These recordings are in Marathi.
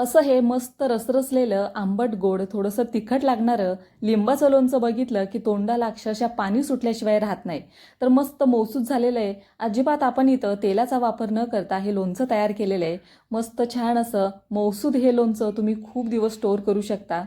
असं हे मस्त रसरसलेलं आंबट गोड थोडंसं तिखट लागणारं लिंबाचं लोणचं बघितलं की तोंडाला अक्षरशः पाणी सुटल्याशिवाय राहत नाही. तर मस्त मौसूद झालेलं आहे. अजिबात आपण इथं तेलाचा वापर न करता हे लोणचं तयार केलेलं आहे. मस्त छान असं मौसूद हे लोणचं तुम्ही खूप दिवस स्टोअर करू शकता.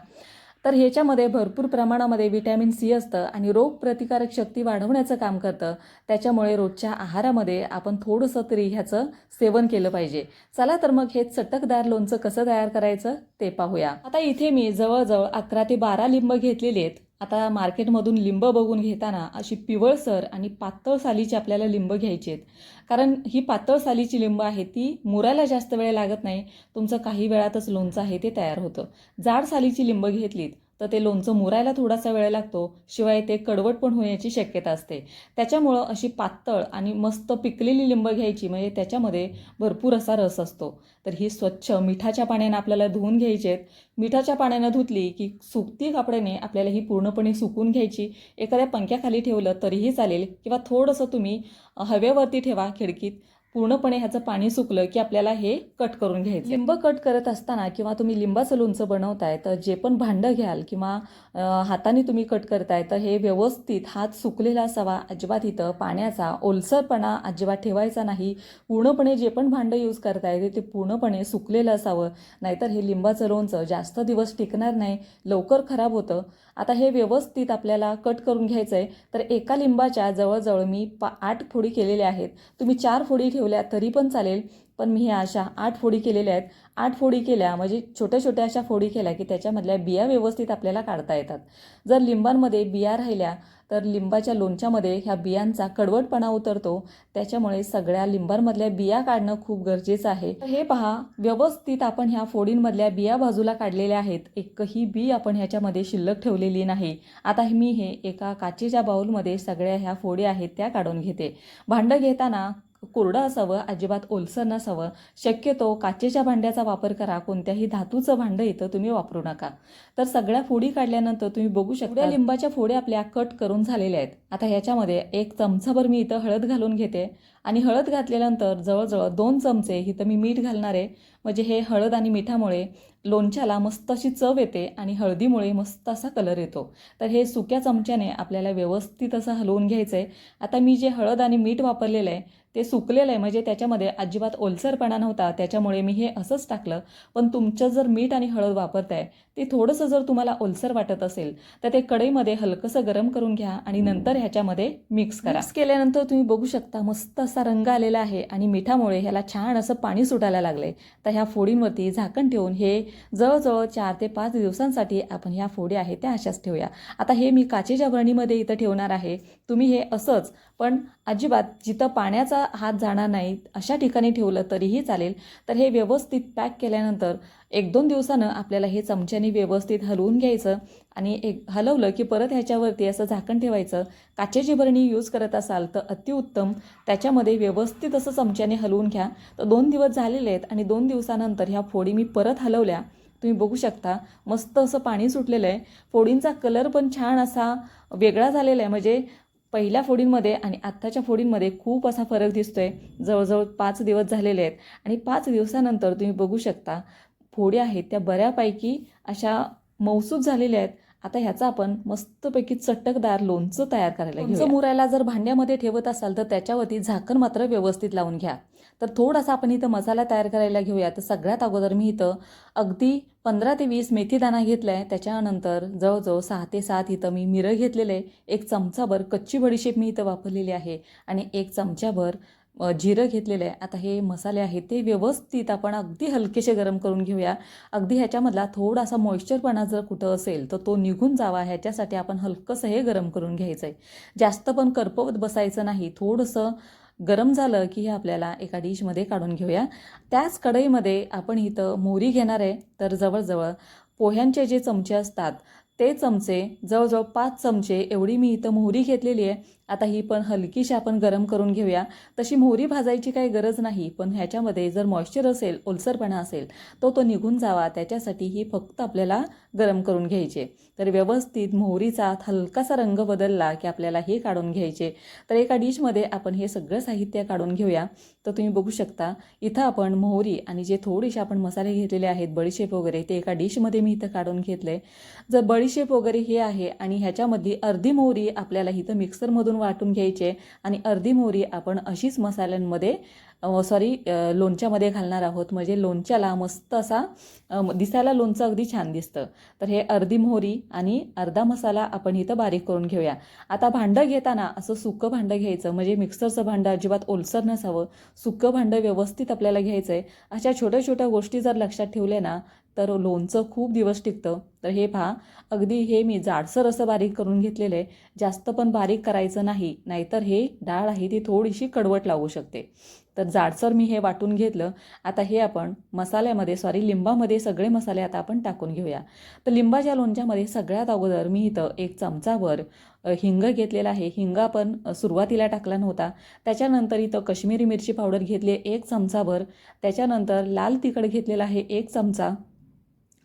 तर ह्याच्यामध्ये भरपूर प्रमाणामध्ये विटॅमिन सी असतं आणि रोगप्रतिकारक शक्ती वाढवण्याचं काम करतं. त्याच्यामुळे रोजच्या आहारामध्ये आपण थोडंसं तरी ह्याचं सेवन केलं पाहिजे. चला तर मग हे चटकदार लोणचं कसं तयार करायचं ते पाहूया. आता इथे मी जवळजवळ अकरा ते बारा लिंब घेतलेले आहेत. आता मार्केटमधून लिंब बघून घेताना अशी पिवळसर आणि पातळ सालीची आपल्याला लिंब घ्यायची आहेत. कारण ही पातळ सालीची लिंब आहे ती मुरायला जास्त वेळ लागत नाही. तुमचं काही वेळातच लोणचं आहे ते तयार होतं. जाड सालीची लिंब घेतलीत. तर ते लोणचं मुरायला थोडासा वेळ लागतो शिवाय ते कडवट पण होण्याची शक्यता असते. त्याच्यामुळं अशी पातळ आणि मस्त पिकलेली लिंब घ्यायची म्हणजे त्याच्यामध्ये भरपूर असा रस असतो. तर ही स्वच्छ मिठाच्या पाण्यानं आपल्याला धुवून घ्यायची आहेत. मिठाच्या पाण्यानं धुतली की सुकती कापड्याने आपल्याला ही पूर्णपणे सुकून घ्यायची. एखाद्या पंख्याखाली ठेवलं तरीही चालेल किंवा थोडंसं तुम्ही हवेवरती ठेवा खिडकीत. पूर्णपणे ह्याचं पाणी सुकलं की आपल्याला हे कट करून घ्यायचं. लिंब कट करत असताना किंवा तुम्ही लिंबाचं लोणचं बनवताय तर जे पण भांडं घ्याल किंवा हाताने तुम्ही कट करताय तर हे व्यवस्थित हात सुकलेला असावा अजिबात इथं पाण्याचा ओलसरपणा अजिबात ठेवायचा नाही. पूर्णपणे जे पण भांडं यूज करताय ते- ते पूर्णपणे सुकलेलं असावं. नाहीतर हे लिंबाचं लोणचं जास्त दिवस टिकणार नाही लवकर खराब होतं. आता हे व्यवस्थित आपल्याला कट करून घ्यायचं आहे तर एका लिंबाच्या जवळजवळ मी पा आठ फोडी केलेल्या आहेत. तुम्ही चार फोडी ठेवल्या तरी पण चालेल. पण मी ह्या अशा आठ फोडी केलेल्या आहेत. आठ फोडी केल्या म्हणजे छोट्या छोट्या अशा फोडी केल्या की त्याच्यामधल्या बिया व्यवस्थित आपल्याला काढता येतात. जर लिंबांमध्ये बिया राहिल्या तर लिंबाच्या लोणच्यामध्ये ह्या बियांचा कडवटपणा उतरतो. त्याच्यामुळे सगळ्या लिंबांमधल्या बिया काढणं खूप गरजेचं आहे. हे पहा व्यवस्थित आपण ह्या फोडींमधल्या बिया बाजूला काढलेल्या आहेत. एकही बी आपण ह्याच्यामध्ये शिल्लक ठेवलेली नाही. आता मी हे एका काचेच्या बाऊलमध्ये सगळ्या ह्या फोडी आहेत त्या काढून घेते. भांडं घेताना कोरडं असावं अजिबात ओलसर नसावं शक्यतो काचेच्या भांड्याचा वापर करा कोणत्याही धातूचं भांडं इथं तुम्ही वापरू नका. तर सगळ्या फोडी काढल्यानंतर तुम्ही बघू शकता लिंबाच्या फोड्या आपल्या कट करून झालेल्या आहेत. आता ह्याच्यामध्ये एक चमचाभर मी इथं हळद घालून घेते. आणि हळद घातल्यानंतर जवळजवळ दोन चमचे इथं मी मीठ घालणार आहे. म्हणजे हे हळद आणि मिठामुळे लोणच्याला मस्त अशी चव येते आणि हळदीमुळे मस्त असा कलर येतो. तर हे सुक्या चमच्याने आपल्याला व्यवस्थित असं हलवून घ्यायचं आहे आता मी जे हळद आणि मीठ वापरलेलं आहे ते सुकलेलं आहे. म्हणजे त्याच्यामध्ये अजिबात ओलसरपणा नव्हता. त्याच्यामुळे मी हे असंच टाकलं. पण तुमचं जर मीठ आणि हळद वापरताय ते थोडंसं जर तुम्हाला ओलसर वाटत असेल तर ते कढईमध्ये हलकंसं गरम करून घ्या आणि नंतर ह्याच्यामध्ये मिक्स करा. मिक्स केल्यानंतर तुम्ही बघू शकता मस्त असा रंग आलेला आहे आणि मिठामुळे ह्याला छान असं पाणी सुटायला लागले तर ह्या फोडींवरती झाकण ठेवून हे जवळजवळ चार ते पाच दिवसांसाठी आपण ह्या फोडी आहेत त्या अशाच ठेवूया. आता हे मी काचेच्या बरणीमध्ये इथं ठेवणार आहे. तुम्ही हे असंच पण अजिबात जिथं पाण्याचा हात जाणार नाही अशा ठिकाणी ठेवलं तरीही चालेल. तर हे व्यवस्थित पॅक केल्यानंतर एक दोन दिवसानं आपल्याला हे चमच्याने व्यवस्थित हलवून घ्यायचं आणि एक हलवलं की परत ह्याच्यावरती असं झाकण ठेवायचं. काचेची बरणी यूज करत असाल तर अतिउत्तम. त्याच्यामध्ये व्यवस्थित असं चमच्याने हलवून घ्या. तर दोन दिवस झालेले आहेत आणि दोन दिवसानंतर ह्या फोडी मी परत हलवल्या. तुम्ही बघू शकता मस्त असं पाणी सुटलेलं आहे. फोडींचा कलर पण छान असा वेगळा झालेला आहे. म्हणजे पहिल्या फोडींमध्ये आणि आत्ताच्या फोडींमध्ये खूप असा फरक दिसतोय. जवळजवळ पाच दिवस झालेले आहेत आणि पाच दिवसानंतर तुम्ही बघू शकता फोडी आहेत त्या बऱ्यापैकी अशा मौसूद झालेल्या आहेत. आता ह्याचा आपण मस्तपैकी चटकदार लोणचं तयार करायला लोणचं मुरायला जर भांड्यामध्ये ठेवत असाल तर त्याच्यावरती झाकण मात्र व्यवस्थित लावून घ्या. तर थोडासा आपण इथं मसाला तयार करायला घेऊया. तर सगळ्यात अगोदर मी इथं अगदी पंधरा ते वीस मेथी दाणा घेतला आहे त्याच्यानंतर जवळजवळ सहा ते सात इथं मी मिरं घेतलेलं. आहे एक चमचाभर कच्ची बडीशेप मी इथं वापरलेली आहे. आणि एक चमचाभर जिरं घेतलेलं आहे. आता हे मसाले आहेत ते व्यवस्थित आपण अगदी हलकेसे गरम करून घेऊया. अगदी ह्याच्यामधला थोडासा मॉइश्चरपणा जर कुठं असेल तर तो निघून जावा. ह्याच्यासाठी आपण हलकंसं हे गरम करून घ्यायचं आहे जास्त पण करपवत बसायचं नाही. थोडंसं गरम झालं की हे आपल्याला एका डिशमध्ये काढून घेऊया. त्याच कढईमध्ये आपण इथं मोहरी घेणार आहे. तर जवळजवळ पोह्यांचे जे चमचे असतात ते चमचे जवळजवळ पाच चमचे एवढी मी इथं मोहरी घेतलेली आहे. आता ही पण हलकीशी आपण गरम करून घेऊया. तशी मोहरी भाजायची काही गरज नाही पण ह्याच्यामध्ये जर मॉइश्चर असेल ओलसरपणा असेल तो तो निघून जावा. त्याच्यासाठी ही फक्त आपल्याला गरम करून घ्यायचे. तर व्यवस्थित मोहरीचा हलकासा रंग बदलला की आपल्याला हे काढून घ्यायचे. तर एका डिशमध्ये आपण हे सगळं साहित्य काढून घेऊया. तर तुम्ही बघू शकता इथं आपण मोहरी आणि जे थोडेसे आपण मसाले घेतलेले आहेत बडीशेप वगैरे ते एका डिशमध्ये मी इथं काढून घेतले जर बडीशेप वगैरे हे आहे आणि ह्याच्यामधली अर्धी मोहरी आपल्याला इथं मिक्सरमधून वाटून घ्यायचे आणि अर्धी मोहरी आपण अशीच मसाल्यांमध्ये सॉरी लोणच्यामध्ये घालणार आहोत. म्हणजे लोणच्याला मस्त असा दिसायला लोणचं अगदी छान दिसतं. तर हे अर्धी मोहरी आणि अर्धा मसाला आपण इथं बारीक करून घेऊया. आता भांडं घेताना असं सुकं भांडं घ्यायचं. म्हणजे मिक्सरचं भांडं अजिबात ओलसर नसावं. सुकं भांडं व्यवस्थित आपल्याला घ्यायचं आहे अशा छोट्या छोट्या गोष्टी जर लक्षात ठेवल्या ना तर लोणचं खूप दिवस टिकतं. तर हे पहा अगदी हे मी जाडसर असं बारीक करून घेतलेलं आहे. जास्त पण बारीक करायचं नाही नाहीतर हे डाळ आहे ती थोडीशी कडवट लागू शकते. तर जाडसर मी हे वाटून घेतलं. आता हे आपण मसाल्यामध्ये सॉरी लिंबामध्ये सगळे मसाले आता आपण टाकून घेऊया. तर लिंबाच्या लोणच्यामध्ये सगळ्यात अगोदर मी इथं एक चमचाभर हिंग घेतलेला आहे. हिंग आपण सुरुवातीला टाकला नव्हता. त्याच्यानंतर इथं कश्मीरी मिरची पावडर घेतली एक चमचाभर. त्याच्यानंतर लाल तिखट घेतलेला आहे एक चमचा.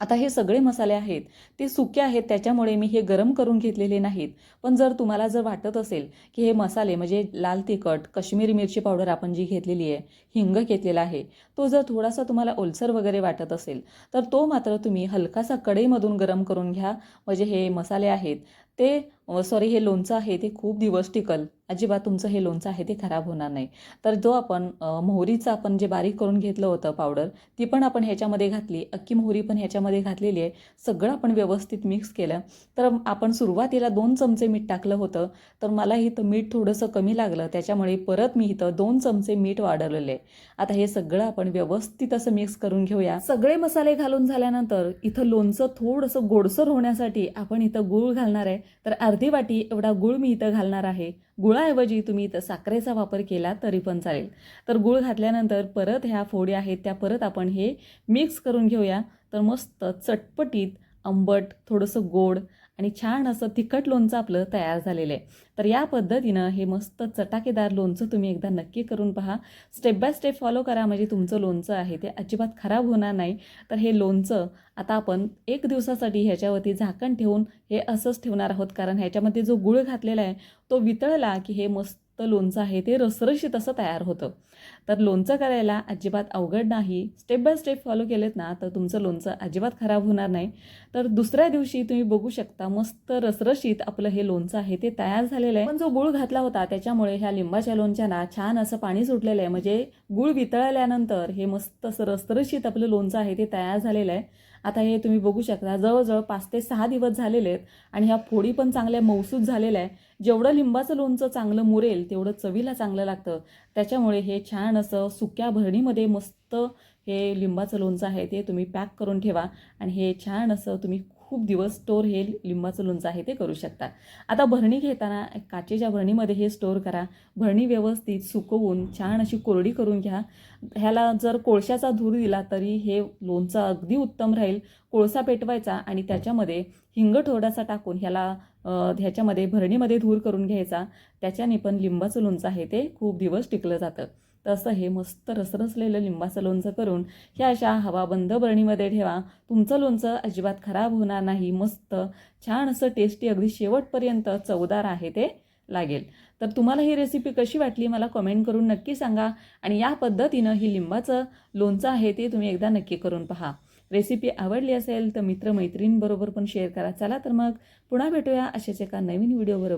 आता हे सगळे मसाले आहेत ते सुके आहेत त्याच्यामुळे मी हे गरम करून घेतलेले नाहीत. पण जर तुम्हाला जर वाटत असेल की हे मसाले म्हणजे लाल तिखट कश्मीरी मिरची पावडर आपण जी घेतलेली आहे हिंग घेतलेला आहे तो जर थोडासा तुम्हाला ओलसर वगैरे वाटत असेल तर तो मात्र तुम्ही हलकासा कढईमधून गरम करून घ्या. म्हणजे हे मसाले आहेत ते सॉरी हे लोणचं आहे ते खूप दिवस टिकल. अजिबात तुमचं हे लोणचं आहे ते खराब होणार नाही. तर जो आपण मोहरीचं आपण जे बारीक करून घेतलं होतं पावडर ती पण आपण ह्याच्यामध्ये घातली. अख्खी मोहरी पण ह्याच्यामध्ये घातलेली आहे. सगळं आपण व्यवस्थित मिक्स केलं. तर आपण सुरुवातीला दोन चमचे मीठ टाकलं होतं. तर मला इथं मीठ थोडंसं कमी लागलं. त्याच्यामुळे परत मी इथं दोन चमचे मीठ वाढवलेले आता हे सगळं आपण व्यवस्थित असं मिक्स करून घेऊया. सगळे मसाले घालून झाल्यानंतर इथं लोणचं थोडंसं गोडसर होण्यासाठी आपण इथं गूळ घालणार आहे. तर अर्धी वाटी एवढा गूळ मी इथं घालणार आहे. गुळाऐवजी तुम्ही इथं साखरेचा वापर केला तरी पण चालेल. तर गूळ घातल्यानंतर परत ह्या फोडी आहेत त्या परत आपण हे मिक्स करून घेऊया. तर मस्त चटपटीत आंबट थोडंसं गोड आणि छान असं तिखट लोणचं आपलं तयार झालेलं आहे. तर या पद्धतीनं हे मस्त चटाकेदार लोणचं तुम्ही एकदा नक्की करून पहा. स्टेप बाय स्टेप फॉलो करा. म्हणजे तुमचं लोणचं आहे ते अजिबात खराब होणार नाही. तर हे लोणचं आता आपण एक दिवसासाठी ह्याच्यावरती झाकण ठेवून हे असंच ठेवणार आहोत. कारण ह्याच्यामध्ये जो गुळ घातलेला आहे तो वितळला की हे मस्त लोणचं आहे ते रसरशीत असं तयार होतं. तर लोणचं करायला अजिबात अवघड नाही. स्टेप बाय स्टेप फॉलो केलेत ना तर तुमचं लोणचं अजिबात खराब होणार नाही. तर दुसऱ्या दिवशी तुम्ही बघू शकता मस्त रसरशीत आपलं हे लोणचं आहे ते तयार झालेलं आहे. पण जो गुळ घातला होता त्याच्यामुळे ह्या लिंबाच्या लोणच्याना छान असं पाणी सुटलेलं आहे. म्हणजे गुळ वितळल्यानंतर हे मस्त असं रसरशीत आपलं लोणचं आहे ते तयार झालेलं आहे. आता हे तुम्ही बघू शकता जवळजवळ पाच ते सहा दिवस झालेले आहेत आणि ह्या फोडी पण चांगल्या मौसूद झालेल्या आहे. जेवढं लिंबाचं लोणचं चांगलं मुरेल तेवढं चवीला चांगलं लागतं. त्याच्यामुळे हे छान असं सुक्या भरणीमध्ये मस्त हे लिंबाचं लोणचं आहे ते तुम्ही पॅक करून ठेवा आणि हे छान असं तुम्ही खूप दिवस स्टोर हे लिंबाचं लोणचं आहे ते करू शकता. आता भरणी घेताना काचेच्या भरणीमध्ये हे स्टोर करा. भरणी व्यवस्थित सुकवून छान अशी कोरडी करून घ्या. ह्याला जर कोळशाचा धूर दिला तरी हे लोणचं अगदी उत्तम राहील. कोळसा पेटवायचा आणि त्याच्यामध्ये हिंग थोडासा टाकून ह्याला ह्याच्यामध्ये भरणीमध्ये धूर करून घ्यायचा. त्याच्याने पण लिंबाचं लोणचं आहे ते खूप दिवस टिकलं जातं. तसं हे मस्त रसरसलेलं लिंबाचं लोणचं करून ह्या अशा हवाबंद बरणीमध्ये ठेवा. तुमचं लोणचं अजिबात खराब होणार नाही. मस्त छान असं टेस्टी अगदी शेवटपर्यंत चवदार आहे ते लागेल. तर तुम्हाला ही रेसिपी कशी वाटली मला कमेंट करून नक्की सांगा आणि या पद्धतीनं ही लिंबाचं लोणचं आहे ते तुम्ही एकदा नक्की करून पहा. रेसिपी आवडली असेल तर मित्रमैत्रिणींबरोबर पण शेअर करा. चला तर मग पुन्हा भेटूया अशाच एका नवीन व्हिडिओबरोबर